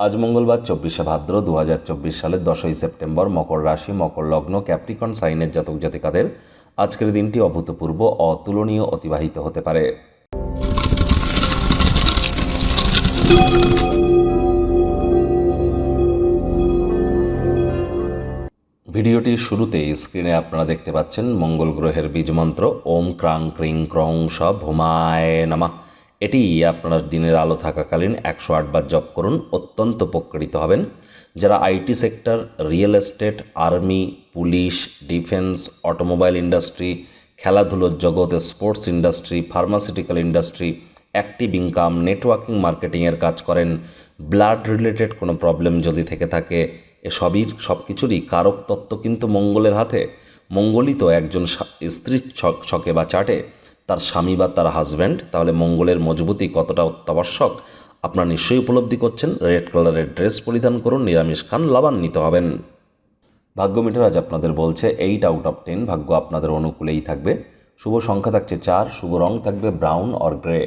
আজ মঙ্গলবার চব্বিশে ভাদ্র দু হাজার চব্বিশ সালের দশই সেপ্টেম্বর মকর রাশি, মকর লগ্ন, ক্যাপ্রিকন সাইনের জাতক জাতিকাদের আজকের দিনটি অভূতপূর্ব, অতুলনীয়, অতিবাহিত হতে পারে। ভিডিওটির শুরুতে স্ক্রিনে আপনারা দেখতে পাচ্ছেন মঙ্গল গ্রহের বীজমন্ত্র ওম ক্রাং ক্রিং ক্রং স ভুমায় নামা। এটি আপনার দিনের আলো থাকাকালীন একশো আটবার জব করুন, অত্যন্ত উপকৃত হবেন। যারা IT sector, real estate, army, police, defence, automobile industry, খেলাধুলোর জগৎ sports industry, pharmaceutical industry, active income, networking মার্কেটিংয়ের কাজ করেন, ব্লাড রিলেটেড কোনো প্রবলেম যদি থেকে থাকে, এসবই সব কিছুরই কারক তত্ত্ব কিন্তু মঙ্গলের হাতে। মঙ্গলই তো একজন স্ত্রীর ছক ছকে বা চাটে। তার স্বামী বা তার হাজব্যান্ড তাহলে মঙ্গলের মজবুতি কতটা অত্যাবশ্যক? আপনারা নিশ্চয়ই উপলব্ধি করছেন। রেড কালারের ড্রেস পরিধান করুন, নিরামিষ খান, লাভান্বিত হবেন। ভাগ্য মিটার আজ আপনাদের বলছে এইট আউট অফ টেন ভাগ্য আপনাদের অনুকূলেই থাকবে। শুভ সংখ্যা থাকছে চার, শুভ রং থাকবে ব্রাউন অর গ্রে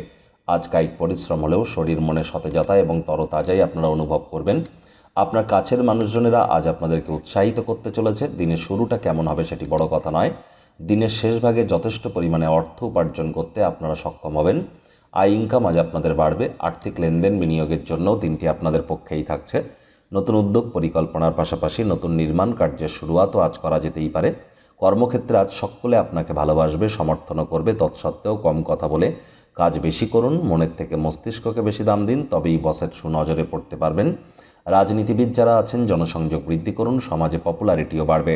আজ কায়িক পরিশ্রম হলেও শরীর, মনে সতেজতা এবং তরতাজাই আপনারা অনুভব করবেন। আপনার কাছের মানুষজনেরা আজ আপনাদেরকে উৎসাহিত করতে চলেছে। দিনের শুরুটা কেমন হবে সেটি বড় কথা নয়। দিনের শেষ ভাগে যথেষ্ট পরিমাণে অর্থ উপার্জন করতে আপনারা সক্ষম হবেন। আয় ইনকাম আজ আপনাদের বাড়বে। আর্থিক লেনদেন বিনিয়োগের জন্যও দিনটি আপনাদের পক্ষেই থাকছে। নতুন উদ্যোগ পরিকল্পনার পাশাপাশি নতুন নির্মাণ কার্যের শুরুয়াতও আজ করা যেতেই পারে। কর্মক্ষেত্রে আজ সকলে আপনাকে ভালোবাসবে, সমর্থনও করবে। তৎসত্ত্বেও কম কথা বলে কাজ বেশি করুন। মনের থেকে মস্তিষ্ককে বেশি দাম দিন। তবেই বসের সুনজরে পড়তে পারবেন। রাজনীতিবিদ যারা আছেন, জনসংযোগ বৃদ্ধি করুন। সমাজে পপুলারিটিও বাড়বে।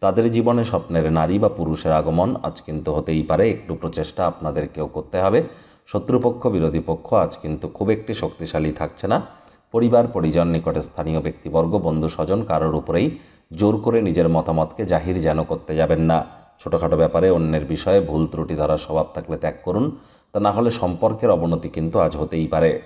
তাদের জীবনে স্বপ্নের নারী বা পুরুষের আগমন আজ কিন্তু হতেই পারে। একটু প্রচেষ্টা আপনাদেরকেও করতে হবে। শত্রুপক্ষ, বিরোধী পক্ষ আজ কিন্তু খুব একটি শক্তিশালী থাকছে না। পরিবার, পরিজন, নিকটে স্থানীয় ব্যক্তিবর্গ, বন্ধু, স্বজন কারোর উপরেই জোর করে নিজের মতামতকে জাহির যেন করতে যাবেন না। ছোটোখাটো ব্যাপারে অন্যের বিষয়ে ভুল ত্রুটি ধরার স্বভাব থাকলে ত্যাগ করুন। তা না হলে সম্পর্কের অবনতি কিন্তু আজ হতেই পারে।